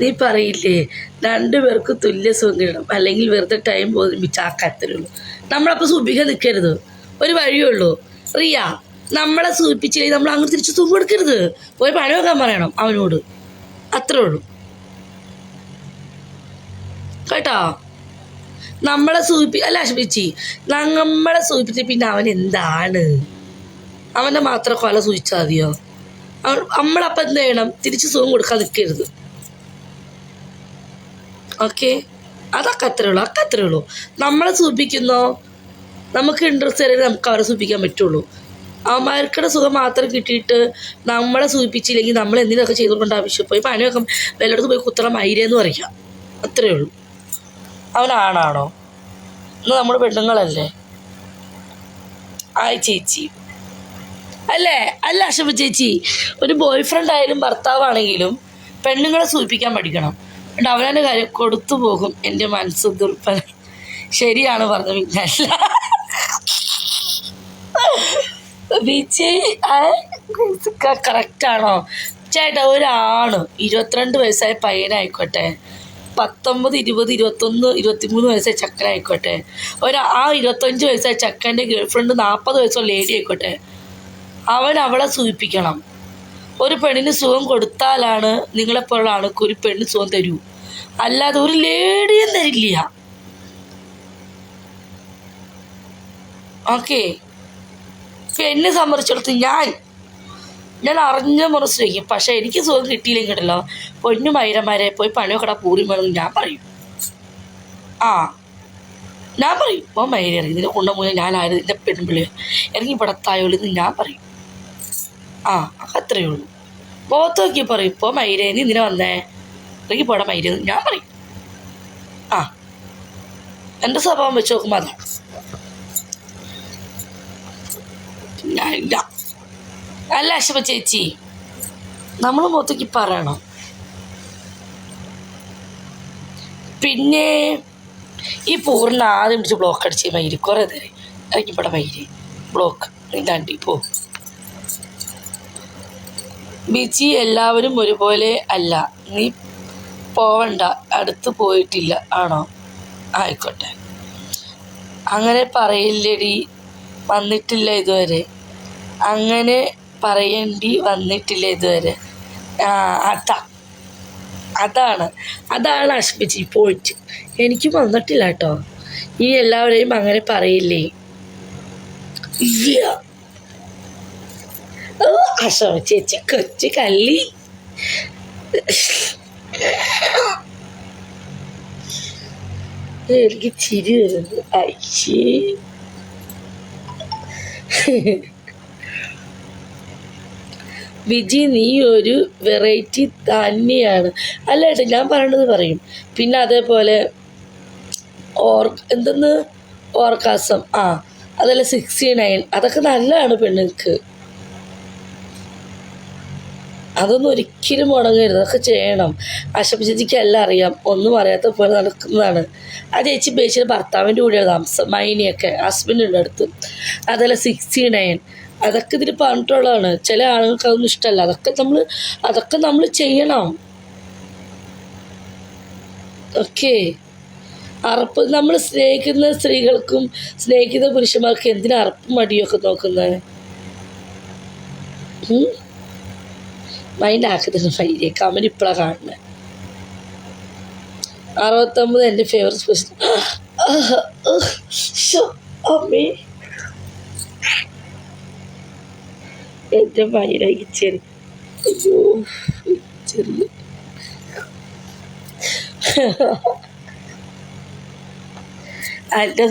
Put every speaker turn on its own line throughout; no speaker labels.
നീ പറയില്ലേ? രണ്ടുപേർക്ക് തുല്യ സുഖം കിട്ടണം അല്ലെങ്കിൽ വെറുതെ ടൈം ബോധിപ്പിച്ചാക്കത്തരുള്ളൂ നമ്മളപ്പോൾ സൂപ്പിക്കാൻ നിൽക്കരുത് ഒരു വഴിയേ ഉള്ളൂ. റിയ നമ്മളെ സൂചിപ്പിച്ചില്ലെങ്കിൽ നമ്മൾ അങ്ങ് തിരിച്ച് തുമ്പ് കൊടുക്കരുത് പോയി പണി വെക്കാൻ പറയണം അവനോട്. അത്രേ ഉള്ളൂ. കേട്ടോ? നമ്മളെ സൂചിപ്പി അല്ല അശ്വിച്ചി നമ്മളെ സൂചിപ്പിച്ച് പിന്നെ അവൻ എന്താണ്? അവന്റെ മാത്രം കൊല സൂചിച്ചാൽ മതിയോ? അവൻ നമ്മളപ്പം എന്ത് ചെയ്യണം? തിരിച്ച് സുഖം കൊടുക്കാൻ നിൽക്കരുത് ഓക്കെ. അതൊക്കെ അത്രേ ഉള്ളൂ അതൊക്കെ അത്രേ ഉള്ളൂ നമ്മളെ സൂപ്പിക്കുന്നോ നമുക്ക് ഇൻട്രസ്റ്റ് തരാൻ നമുക്ക് അവരെ സൂപ്പിക്കാൻ പറ്റുള്ളൂ. അവന്മാർക്കുടെ സുഖം മാത്രം കിട്ടിയിട്ട് നമ്മളെ സൂചിപ്പിച്ചില്ലെങ്കിൽ നമ്മൾ എന്തിനൊക്കെ ചെയ്തു കൊണ്ട് ആവശ്യം പോയി പണിയൊക്കെ വല്ലയിടത്ത് പോയി കുത്തണം മൈരെന്ന് പറയാം. അത്രേ ഉള്ളൂ അവനാണാണോ ഇന്ന് നമ്മുടെ പെണ്ണുങ്ങളല്ലേ? ആയി ചേച്ചി. അല്ലേ? അല്ല അഷമ ചേച്ചി. ഒരു ബോയ് ആയാലും ഭർത്താവാണെങ്കിലും പെണ്ണുങ്ങളെ സൂചിപ്പിക്കാൻ പഠിക്കണം. അവനവന്റെ കാര്യം കൊടുത്തു പോകും എന്റെ മനസ്സ് ദുർബല ശരിയാണ് പറഞ്ഞത് പിന്നെ അല്ല വിജയ് കറക്റ്റാണോ ചേട്ടാ ഒരാണ് ഇരുപത്തിരണ്ട് വയസ്സായ പയ്യനായിക്കോട്ടെ പത്തൊമ്പത് ഇരുപത് ഇരുപത്തൊന്ന് ഇരുപത്തിമൂന്ന് വയസ്സായ ചക്കനായിക്കോട്ടെ ഒരു ആ ഇരുപത്തഞ്ച് വയസ്സായ ചക്കന്റെ ഗേൾഫ്രണ്ട് നാൽപ്പത് വയസ്സുള്ള ലേഡി ആയിക്കോട്ടെ അവൻ അവളെ സൂചിപ്പിക്കണം. ഒരു പെണ്ണിന് സുഖം കൊടുത്താലാണ് നിങ്ങളെപ്പോലുള്ള ആൾക്ക് ഒരു പെണ്ണ് സുഖം തരൂ. അല്ലാതെ ഒരു ലേഡിയും തരില്ല. ഓക്കെ. എന്നെ സംബന്ധിച്ചിടത്ത് ഞാൻ ഞാൻ അറിഞ്ഞ മനസ്സിലാക്കും പക്ഷേ എനിക്ക് സുഖം കിട്ടിയില്ലെങ്കിൽ കേട്ടല്ലോ പൊന്നു മൈരന്മാരെ പോയി പണിയൊക്കെ പൂരി വേണമെന്ന് ഞാൻ പറയും. ആ. ഞാൻ പറയും ഓ മൈര ഇറങ്ങി ഇതിനെ കൊണ്ടുപോയി ആര് എന്റെ പെൺപിള്ളി ഇറങ്ങി പടത്തായോളെന്ന് ഞാൻ പറയും. ആ അത്രയേ ഉള്ളൂ. മുഖത്ത് നോക്കി പറയും ഇപ്പോൾ മൈരേന്ന് ഇതിനെ വന്നേ? ഇറങ്ങി പോടാ മൈരേന്ന് ഞാൻ പറയും. ആ എന്റെ സ്വഭാവം വെച്ച് നോക്കുമ്പോൾ അതാണ് ഞാൻ ഇല്ല. അല്ല അശമ ചേച്ചി നമ്മൾ മുഖത്തേക്ക് പറയണം. പിന്നെ ഈ പൂർണ ആദ്യം പിടിച്ച് ബ്ലോക്ക് അടിച്ച് മൈരി കുറേ തരേ ഇറങ്ങിപ്പോടെ മൈരി ബ്ലോക്ക് ഇതാണ്ടി പോ. ബിജി എല്ലാവരും ഒരുപോലെ അല്ല. നീ പോവണ്ട. അടുത്ത് പോയിട്ടില്ല. ആണോ? ആയിക്കോട്ടെ. അങ്ങനെ പറയില്ലടി. വന്നിട്ടില്ല ഇതുവരെ. അങ്ങനെ പറയണ്ടി വന്നിട്ടില്ല ഇതുവരെ. ആ അതാ. അതാണ്. അതാണ് അശ്മിജി പോയിട്ട് എനിക്ക് വന്നിട്ടില്ല കേട്ടോ. ഈ എല്ലാവരെയും അങ്ങനെ പറയില്ലേ? ഇല്ല ഓ അശോക ചേച്ചി കൊച്ചു കല്ലി എനിക്ക് ചിരി വരുന്നു. അയ്യേ വിജി നീ ഒരു വെറൈറ്റി തന്നെയാണ് അല്ല ഏട്ടാ ഞാൻ പറയണത് പറയും. പിന്നെ അതേപോലെ ഓർ എന്തെന്ന്? ഓർക്കാസം. ആ അതല്ല സിക്സ്റ്റി നയൻ. അതൊക്കെ നല്ലതാണ് പെണ്ണുങ്ങൾക്ക് അതൊന്നും ഒരിക്കലും മുടങ്ങരുത്. അതൊക്കെ ചെയ്യണം. അശം ചേച്ചിക്ക് എല്ലാം അറിയാം. ഒന്നും അറിയാത്ത പോലെ നടക്കുന്നതാണ്. ആ ചേച്ചി ബേച്ചിന് ഭർത്താവിന്റെ കൂടെയാണ് താമസം. മൈനിയൊക്കെ. ഹസ്ബൻഡിന്റെ അടുത്ത്. അതല്ല സിക്സ്റ്റി നയൻ. അതൊക്കെ ഇതിൽ പറഞ്ഞിട്ടുള്ളതാണ്. ചില ആളുകൾക്ക് അതൊന്നും ഇഷ്ടമല്ല. അതൊക്കെ നമ്മൾ അതൊക്കെ നമ്മൾ ചെയ്യണം. ഓക്കെ. അറപ്പ് നമ്മൾ സ്നേഹിക്കുന്ന സ്ത്രീകൾക്കും സ്നേഹിക്കുന്ന പുരുഷന്മാർക്കും എന്തിനാ അറപ്പും മടിയൊക്കെ നോക്കുന്നത് മൈൻഡ് ആക്കത്തിന് ഫൈലെ കമൻ ഇപ്പോഴാണ് കാണുന്നത് അറുപത്തൊമ്പത് എന്റെ ഫേവറേറ്റ് അമ്മേ. എന്റെ മൈനായി ചെറിയ അയ്യോ എന്റെ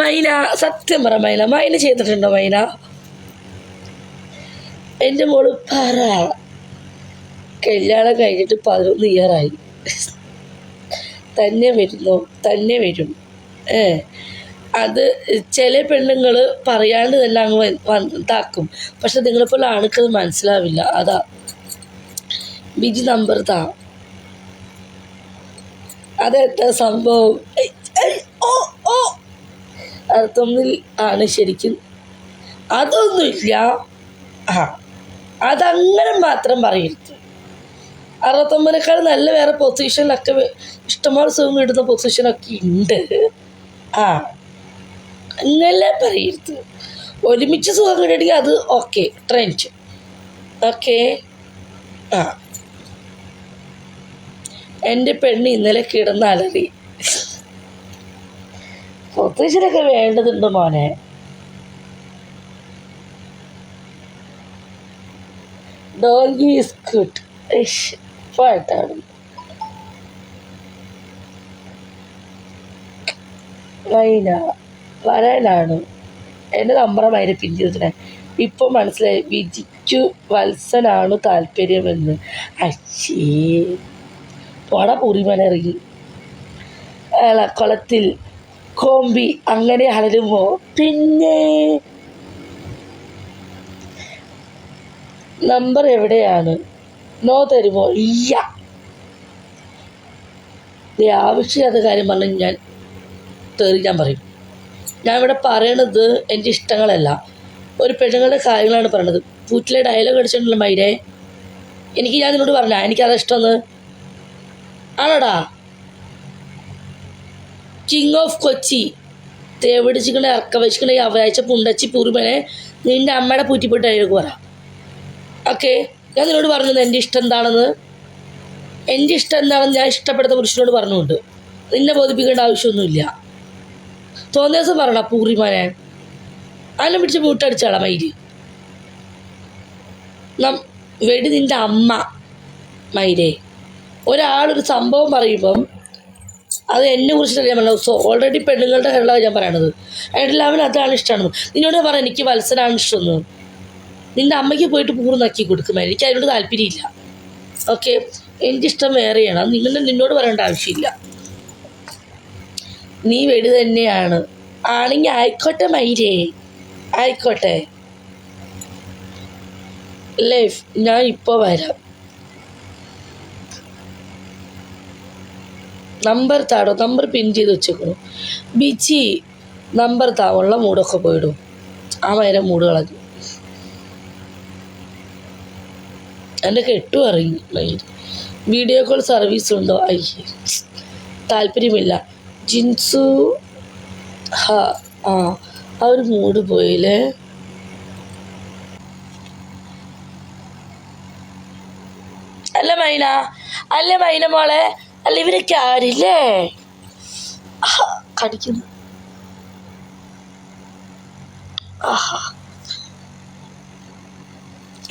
മൈന സത്യം പറ മൈന. മൈന ചെയ്തിട്ടുണ്ടോ മൈന? എന്റെ മോൾ പറ. കല്യാണം കഴിഞ്ഞിട്ട് പതിനൊന്ന് ഇയറായി തന്നെ വരുന്നു തന്നെ വരും. ഏ അത് ചില പെണ്ണുങ്ങൾ പറയാണ്ട് തന്നെ അങ്ങ് ഇതാക്കും. പക്ഷെ നിങ്ങളെപ്പോലെ ആണുക്കത് മനസ്സിലാവില്ല. അതാ. ബിജി നമ്പർ താ. അതെന്താ സംഭവം? ഓ ഓ. അറുപത്തൊന്നിൽ ആണ് ശരിക്കും. അതൊന്നുമില്ല. ആ അതങ്ങനെ മാത്രം പറയരുത്. അറുപത്തൊമ്പതിനേക്കാൾ നല്ല വേറെ പൊസിഷനിലൊക്കെ ഇഷ്ടമാണ് സുഖം ഇടുന്ന പൊസിഷനൊക്കെ ഉണ്ട്. ആ. അങ്ങനെ പറയരുത്. ഒരുമിച്ച് സുഖം കിട്ടണമെങ്കിൽ അത് ഓക്കെ ട്രെൻഡ് ഓക്കെ ആ. എന്റെ പെണ്ണ് ഇന്നലെ കിടന്ന് അലറി. പൊസിഷനൊക്കെ വേണ്ടതുണ്ട് മോനെ? ഡോഗി ഈസ് ഗുഡ് പാട്ടാണ് വൈന വരാനാണ് എന്റെ നമ്പറമായിരുന്നു പിൻ ഇപ്പോൾ ഇപ്പം മനസ്സിലായി. വിജിക്കു വത്സനാണ് താല്പര്യമെന്ന്. അച്ഛേ പോട പൂറിമലറി അല്ല കുളത്തിൽ കോമ്പി അങ്ങനെ അലരുമോ? പിന്നെ? നമ്പർ എവിടെയാണ്? നോ തരുമോ ഇല്ല. നീ ആവശ്യമില്ലാത്ത കാര്യം പറഞ്ഞ് ഞാൻ തേറി ഞാൻ പറയും. ഞാൻ ഇവിടെ പറയണത് എന്റെ ഇഷ്ടങ്ങളല്ല. ഒരു പെണ്ണുങ്ങളുടെ കാര്യങ്ങളാണ് പറയണത്. പൂറ്റിലെ ഡയലോഗ് അടിച്ചിട്ടുണ്ടല്ലോ മൈരെ? എനിക്ക് ഞാൻ നിന്നോട് പറഞ്ഞ എനിക്കത് ഇഷ്ടമെന്ന്. ആണോടാ? കിങ് ഓഫ് കൊച്ചി തേവിടിച്ചിക്കണ ഇറക്ക വെച്ചിക്കണ അവരാഴ്ച പുണ്ടച്ചി പൂർവനെ നിന്റെ അമ്മയുടെ പൂറ്റിപ്പോയിട്ട് ഡയലോഗ് പറ. ഓക്കെ ഞാൻ നിന്നോട് പറഞ്ഞത് എന്റെ ഇഷ്ടം എന്താണെന്ന്. എന്റെ ഇഷ്ടം എന്താണെന്ന് ഞാൻ ഇഷ്ടപ്പെടുന്ന പുരുഷനോട് പറഞ്ഞുകൊണ്ട്. നിന്നെ ബോധിപ്പിക്കേണ്ട ആവശ്യമൊന്നുമില്ല. തോന്നിയ ദിവസം പറയണ പൂറിമാനെ അതിനെ പിടിച്ച് വീട്ടടിച്ചാളാ മയിൽ. നം വെടി നിന്റെ അമ്മ മയിലേ. ഒരാളൊരു സംഭവം പറയുമ്പം അത് എന്നെ കുറിച്ചിട്ടല്ല ഞാൻ പറഞ്ഞത് സോ ഓൾറെഡി പെണ്ണുങ്ങളുടെ കാര്യമാണ് ഞാൻ പറയണത്. എല്ലാവരും അതാണ് ഇഷ്ടമാണ് നിന്നോട് പറയാം എനിക്ക് വത്സരാണ് ഇഷ്ടമെന്ന്. നിന്റെ അമ്മയ്ക്ക് പോയിട്ട് പൂറ് നക്കി കൊടുക്കും. എനിക്ക് അതിനോട് താല്പര്യമില്ല. ഓക്കെ എന്റെ ഇഷ്ടം വേറെയാണ്. അത് നിങ്ങളുടെ നിന്നോട് പറയേണ്ട ആവശ്യമില്ല. നീ വെടി തന്നെയാണ്. ആണെങ്കിൽ ആയിക്കോട്ടെ മൈരേ ആയിക്കോട്ടെ. ലൈഫ് ഞാൻ ഇപ്പോൾ വരാം. നമ്പർ താടോ? നമ്പർ പിൻ ചെയ്ത് വെച്ചേക്കണു. ബിച്ചി നമ്പർ താവുള്ള മൂടൊക്കെ പോയിടും. ആ വരെ മൂട് കളഞ്ഞു. എന്റെ കെട്ടു ഇറങ്ങി വീഡിയോ കോൾ സർവീസ് ഉണ്ടോ? അയ്യേ താല്പര്യമില്ല. ജിൻസു ഹ ആ ആ ഒരു മൂഡ് പോയില്ലേ? അല്ല മൈന അല്ല മൈന മോളെ അല്ല ഇവരൊക്കെ ആരില്ലേ? കടിക്കുന്നു.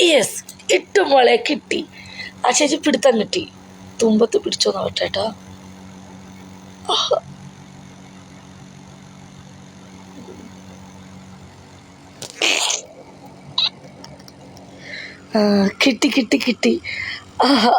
യെസ് ഇട്ടു മോളെ കിട്ടി. ആ ചേച്ചി പിടുത്തം കിട്ടി. തുമ്പത്ത് പിടിച്ചോ നോട്ടേട്ടാ കിട്ടി കിട്ടി കിട്ടി. ആഹാ.